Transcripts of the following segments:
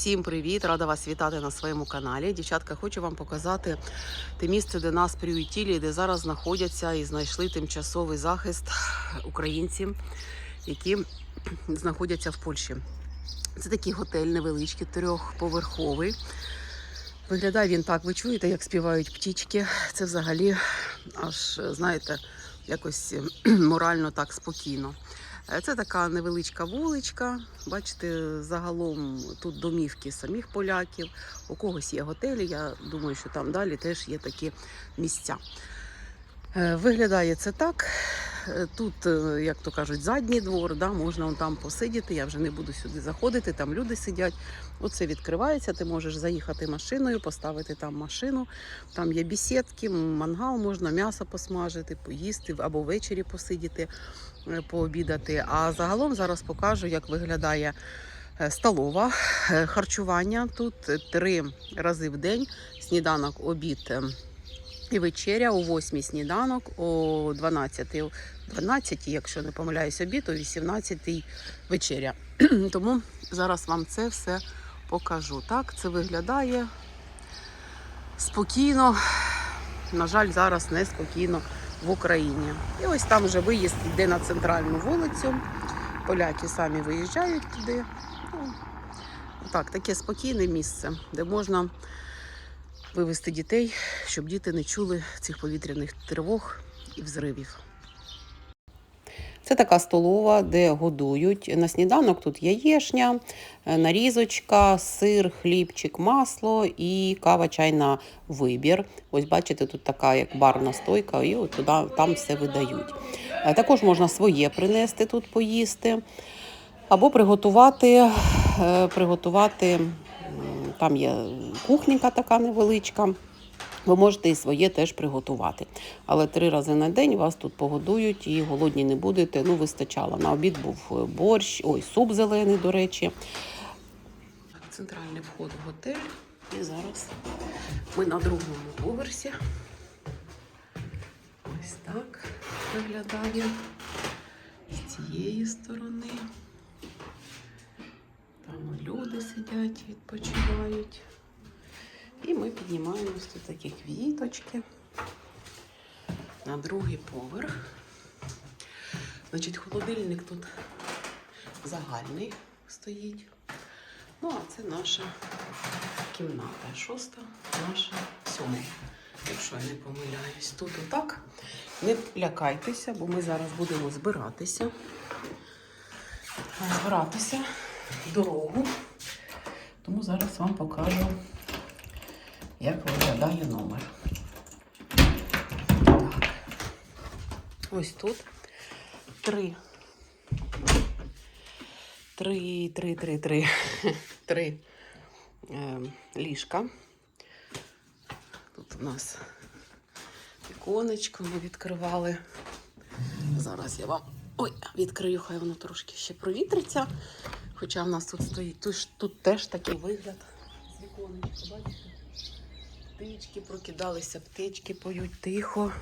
Всім привіт! Рада вас вітати на своєму каналі. Дівчатка, хочу вам показати те місце, де нас приютілі, де зараз знаходяться і знайшли тимчасовий захист українці, які знаходяться в Польщі. Це такий готель невеличкий, трьохповерховий. Виглядає він так, ви чуєте, як співають птічки. Це взагалі аж, знаєте, якось морально так спокійно. Е, Це така невеличка вуличка. Бачите, загалом тут домівки самих поляків. У когось є готелі. Я думаю, що там далі теж є такі місця. Е, Виглядає це так. Е, Тут, е, як то кажуть, задній двор, да, можна там посидіти. Я вже не буду сюди заходити, там люди сидять. Оце відкривається, ти можеш заїхати машиною, поставити там машину. Там є бісідки, мангал, можна м'ясо посмажити, поїсти або ввечері посидіти, пообідати. А загалом зараз покажу, як виглядає столова харчування. Тут три рази в день сніданок, обід. І вечеря о 8 сніданок, о 12, 12, якщо не помиляюсь, обід, о 18 вечеря. Тому зараз вам це все покажу. Так, це виглядає спокійно. На жаль, зараз неспокійно в Україні. І ось там вже виїзд йде на центральну вулицю. Поляки самі виїжджають туди. Ну, так, таке спокійне місце, де можна вивезти дітей, щоб діти не чули цих повітряних тривог і взривів. Це така столова, де годують. На сніданок тут яєшня, е, нарізочка, сир, хлібчик, масло і кава чай на вибір. Ось бачите, тут така як барна стойка, і от туди там все видають. Е, Також можна своє принести тут поїсти. Або приготувати, е, приготувати там є кухонька така невеличка. Ви можете і своє теж приготувати. Але три рази на день вас тут погодують і голодні не будете. Ну, вистачало. На обід був е, борщ, ой, суп зелений, до речі. Центральний вход в готель. І зараз ми на другому поверсі. Ось так виглядає з цієї сторони. Там люди сидять, відпочивають. І ми піднімаємось тут такі квіточки на другий поверх. Значить, холодильник тут загальний стоїть. Ну, а це наша кімната. Шоста, наша сьома, якщо я не помиляюсь. Тут отак. Не лякайтеся, бо ми зараз будемо збиратися. Збиратися дорогу. Тому зараз вам покажу як виглядає номер. Так. Ось тут три. Три, три, три, три. Три е, ліжка. Тут у нас віконечко ми відкривали. Зараз я вам ой, відкрию, хай воно трошки ще провітриться. Хоча в нас тут стоїть, тут, тут теж такий вигляд з бачите? Птички прокидалися, птички поють тихо.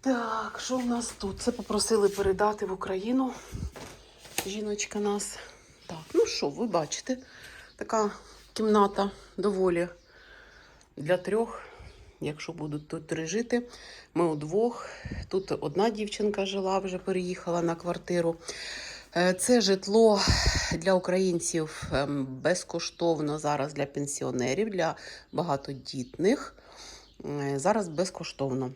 Так, що в нас тут? Це попросили передати в Україну. Жіночка нас. Так, ну що, ви бачите, така кімната доволі для трьох. Якщо будуть тут три жити, ми удвох. Тут одна дівчинка жила, вже переїхала на квартиру. Е, Це житло для українців ем, безкоштовно зараз для пенсіонерів, для багатодітних. Е, Зараз безкоштовно.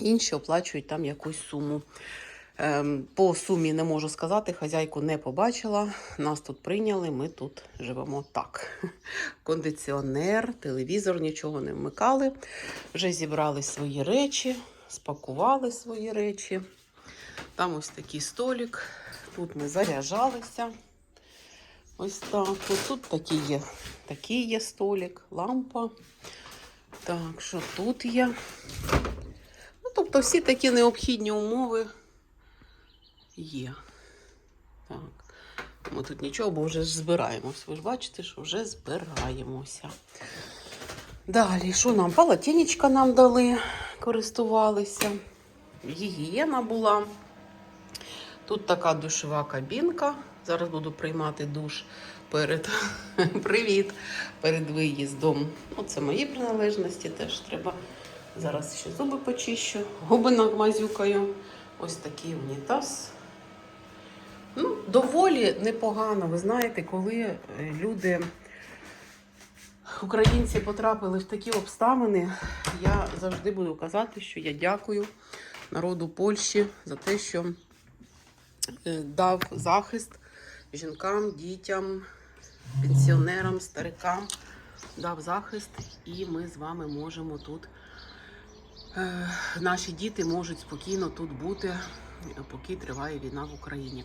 Інші оплачують там якусь суму. Ем, По сумі не можу сказати, хазяйку не побачила. Нас тут прийняли, ми тут живемо так. Кондиціонер, телевізор, нічого не вмикали. Вже зібрали свої речі, спакували свої речі. Там ось такий столик. Тут ми заряджалися. Ось так. Ось тут такий є, такий є столик, лампа. Так, що тут є? Ну, тобто всі такі необхідні умови є. Так. Ми тут нічого, бо вже збираємось. Ви ж бачите, що вже збираємося. Далі, що нам? Полотенечка нам дали, користувалися. Гігієна була. Тут така душова кабінка. Зараз буду приймати душ. перед привіт перед виїздом. Ну, це мої приналежності, теж треба. Зараз ще зуби почищу, губи намазюкаю. Ось такий унітаз. Ну, доволі непогано. Ви знаєте, коли е, люди, українці потрапили в такі обставини, я завжди буду казати, що я дякую народу Польщі за те, що дав захист жінкам, дітям, пенсіонерам, старикам. Дав захист, і ми з вами можемо тут. е, Наші діти можуть спокійно тут бути, поки триває війна в Україні.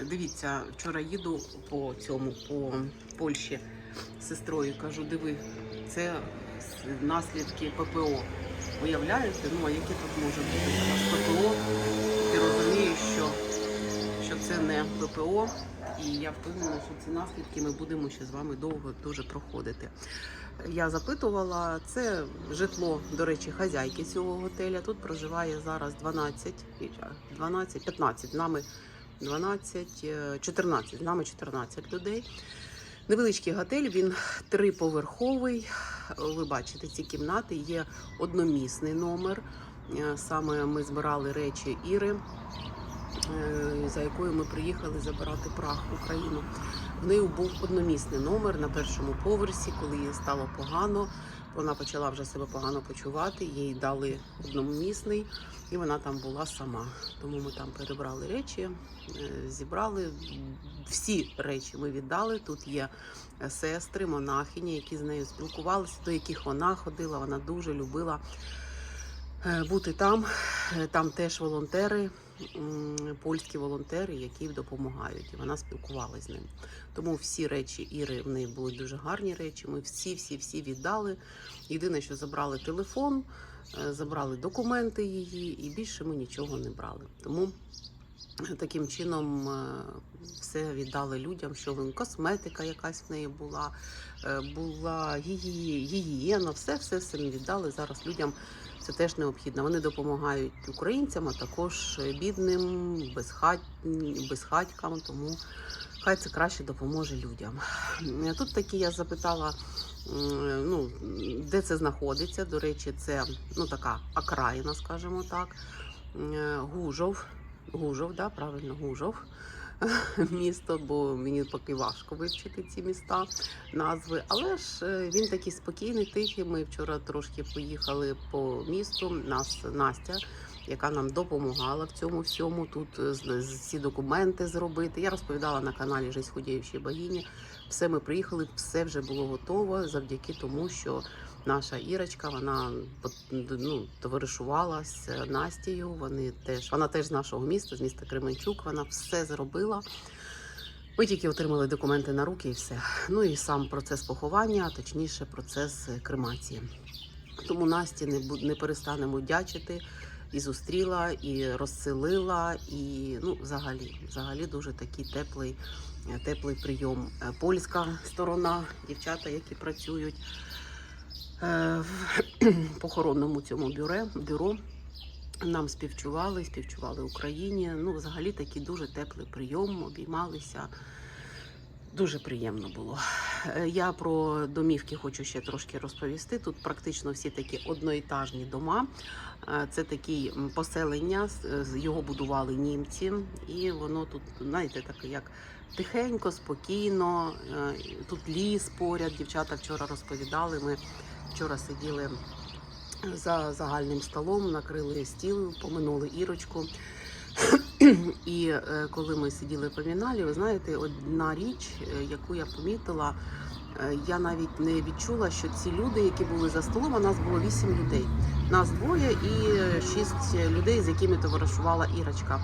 Е, Дивіться, вчора їду по цьому, по Польщі з сестрою. Кажу, диви, це наслідки ППО. Уявляєте? Ну а які тут може бути ППО? Ти розумієш, що це не ППО, і я впевнена, що ці наслідки ми будемо ще з вами довго дуже проходити. Я запитувала, це житло, до речі, хазяйки цього готеля. Тут проживає зараз 12, 12, 15 з нами 12, е, 14, з нами 14 людей. Невеличкий готель, він триповерховий. Ви бачите, ці кімнати є одномісний номер. Е, Саме ми збирали речі Іри, за якою ми приїхали забирати прах в Україну. В неї був одномісний номер на першому поверсі, коли їй стало погано. Вона почала вже себе погано почувати. Їй дали одномісний, і вона там була сама. Тому ми там перебрали речі, е, зібрали всі речі. Ми віддали. Тут є сестри, монахині, які з нею спілкувалися, до яких вона ходила. Вона дуже любила е, бути там. Е, Там теж волонтери, польські волонтери, які допомагають. І вона спілкувалася з ним. Тому всі речі Іри в неї були дуже гарні речі. Ми всі, всі, всі віддали. Єдине, що забрали телефон, е, забрали документи її, і більше ми нічого не брали. Тому таким чином е, все віддали людям, що косметика якась в неї була, е, була гігієна, все, все, все віддали. Зараз людям це теж необхідно. Вони допомагають українцям, а також бідним, безхат... безхатькам. Тому хай це краще допоможе людям. Е, Тут таки я запитала, ну, де це знаходиться. До речі, це ну, така окраїна, скажімо так. Гужов. Гужов, да, правильно, Гужов. Місто, бо мені поки важко вивчити ці міста, назви. Але ж е, він такий спокійний, тихий. Ми вчора трошки поїхали по місту. Нас Настя, яка нам допомагала в цьому всьому. Тут е, всі документи зробити. Я розповідала на каналі Жизнь худіючої богині. Все ми приїхали, все вже було готово завдяки тому, що наша Ірочка, вона ну, товаришувала з Настією. Вони теж вона теж з нашого міста, з міста Кременчук. Вона все зробила. Ми тільки отримали документи на руки і все. Ну і сам процес поховання, а точніше, процес е, кремації. Тому Насті не, не перестанемо дячити. І зустріла, і розселила, і ну, взагалі, взагалі дуже такий теплий, теплий прийом. Е, Польська сторона, дівчата, які працюють е, в похоронному цьому бюре, бюро. Нам співчували, співчували Україні. Ну, взагалі такий дуже теплий прийом, обіймалися. Дуже приємно було. Е, Я про домівки хочу ще трошки розповісти. Тут практично всі такі одноетажні дома. Е, Це такі поселення, з- його будували німці, і воно тут, знаєте, таке як тихенько, спокійно. Е, Тут ліс поряд. Дівчата вчора розповідали. Ми вчора сиділи за загальним столом, накрили стіл, поминули Ірочку. І е, коли ми сиділи поміналі, ви знаєте, одна річ, е, яку я помітила, е, я навіть не відчула, що ці люди, які були за столом, а нас було вісім людей. Нас двоє і шість людей, з якими товаришувала Ірочка.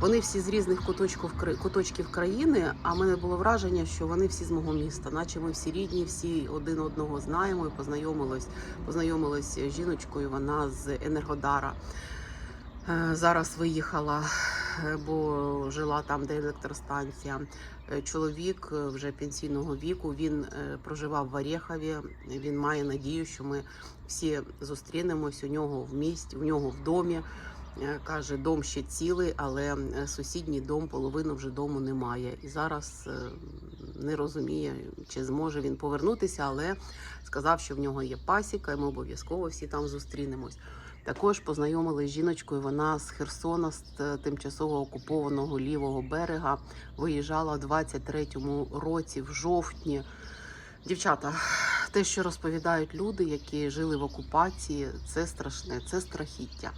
Вони всі з різних куточків, куточків країни, а в мене було враження, що вони всі з мого міста, наче ми всі рідні, всі один одного знаємо і познайомились. Познайомилась з жіночкою, вона з Енергодара. Е, Зараз виїхала, е, бо жила там, де електростанція. Е, Чоловік вже пенсійного віку. Він проживав в Орєхові. Він має надію, що ми всі зустрінемось у нього в місті, у нього в домі. Каже, дом ще цілий, але сусідній дом, половину вже дому немає. І зараз не розуміє, чи зможе він повернутися, але сказав, що в нього є пасіка, і ми обов'язково всі там зустрінемось. Також познайомилися з жіночкою. Вона з Херсона, з е, тимчасово окупованого лівого берега, виїжджала в 23-му році, в жовтні. Дівчата, те, що розповідають люди, які жили в окупації, це страшне, це страхіття.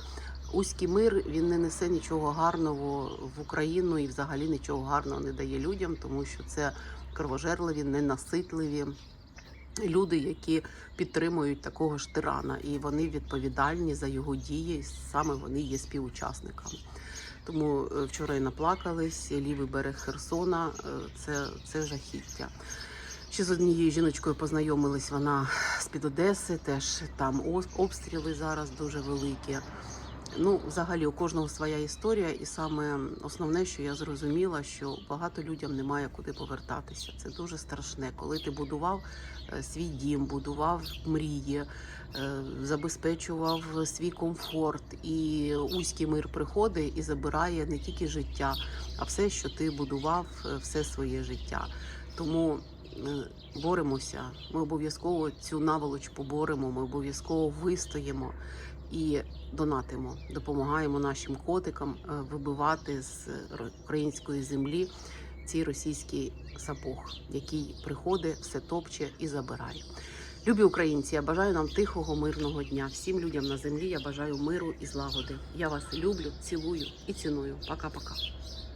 Уський мир він не несе нічого гарного в Україну і взагалі нічого гарного не дає людям, тому що це кровожерливі, ненаситливі люди, які підтримують такого ж тирана, і вони відповідальні за його дії. Саме вони є співучасниками. Тому е, вчора і наплакались лівий берег Херсона. е, Це, це жахіття. Ще з однією жіночкою познайомились. Вона з під Одеси, теж там обстріли зараз дуже великі. Ну, взагалі, у кожного своя історія, і саме основне, що я зрозуміла, що багато людям немає куди повертатися. Це дуже страшне. Коли ти будував е, свій дім, будував мрії, е, забезпечував свій комфорт, і узький мир приходить і забирає не тільки життя, а все, що ти будував е, все своє життя. Тому боремося. Ми обов'язково цю наволоч поборемо. Ми обов'язково вистоїмо і донатимо, допомагаємо нашим котикам е, вибивати з української землі цей російський сапог, який приходить, все топче і забирає. Любі українці, я бажаю нам тихого, мирного дня. Всім людям на землі я бажаю миру і злагоди. Я вас люблю, цілую і ціную. Пока-пока.